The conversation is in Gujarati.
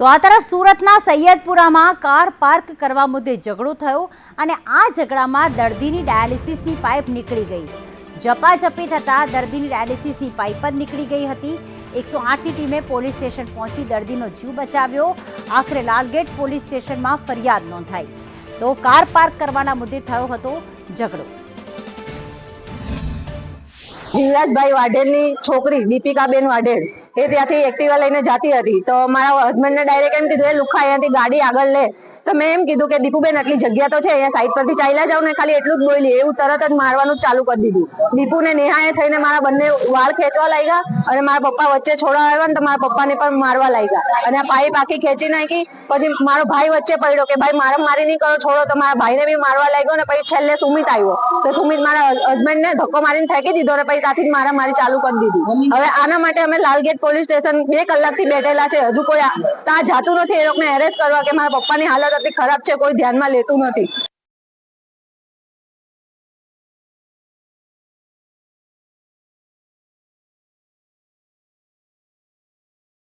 તો આ તરફ સુરતના સૈયદપુરામાં કાર પાર્ક કરવા મુદ્દે ઝઘડો થયો અને આ ઝઘડામાં દર્દીની ડાયાલિસિસની પાઇપ નીકળી ગઈ. ઝપાઝપી થતાં દર્દીની ડાયાલિસિસની પાઇપ જ નીકળી ગઈ હતી. એકસો આઠની ટીમે પોલીસ સ્ટેશન પહોંચી દર્દીનો જીવ બચાવ્યો. આખરે લાલગેટ પોલીસ સ્ટેશનમાં ફરિયાદ નોંધાઈ. તો કાર પાર્ક કરવાના મુદ્દે થયો હતો ઝઘડો. જીવરાજભાઈ વાઢેલની છોકરી દીપિકાબેન વાઢેર એ ત્યાંથી એક્ટિવા લઈને જતી હતી. તો મારા હસબન્ડને ડાયરેક્ટ એમ કીધું, એ લુખા, અહીંયાથી ગાડી આગળ લે. તો મેં એમ કીધું કે દીપુબેન આટલી જગ્યા તો છે, અહીંયા સાઈડ પરથી ચાલ્યા જાવ ને ખાલી એટલું જ બોલી એવું તરત જ મારવાનું ચાલુ કરી દીધું. દીપુને નેહાએ થઈને મારા બંને વાળ ખેંચવા લાગ્યા અને મારા પપ્પા વચ્ચે છોડાવા આવ્યા ને તો મારા પપ્પાને પણ મારવા લાગ્યા. અને આ પાઇપ આખી ખેંચી નાખી, પછી મારો ભાઈ વચ્ચે પડ્યો કે ભાઈ, મારા મારી નહીં કરો, છોડો. તો મારા ભાઈને બી મારવા લાગ્યો ને પછી છેલ્લે સુમિત આવ્યો. તો સુમિત મારા હસબન્ડ ને ધક્કો મારીને ફેંકી દીધો ને પછી ત્યાંથી મારા મારી ચાલુ કરી દીધી. હવે આના માટે અમે લાલગેટ પોલીસ સ્ટેશન બે કલાકથી બેઠેલા છે. હજુ કોઈ ત્યાં જાતું નથી એ લોકોને એરેસ્ટ કરવા કે મારા પપ્પાની હાલત આટલી ખરાબ છે કોઈ ધ્યાનમાં લેતું નથી.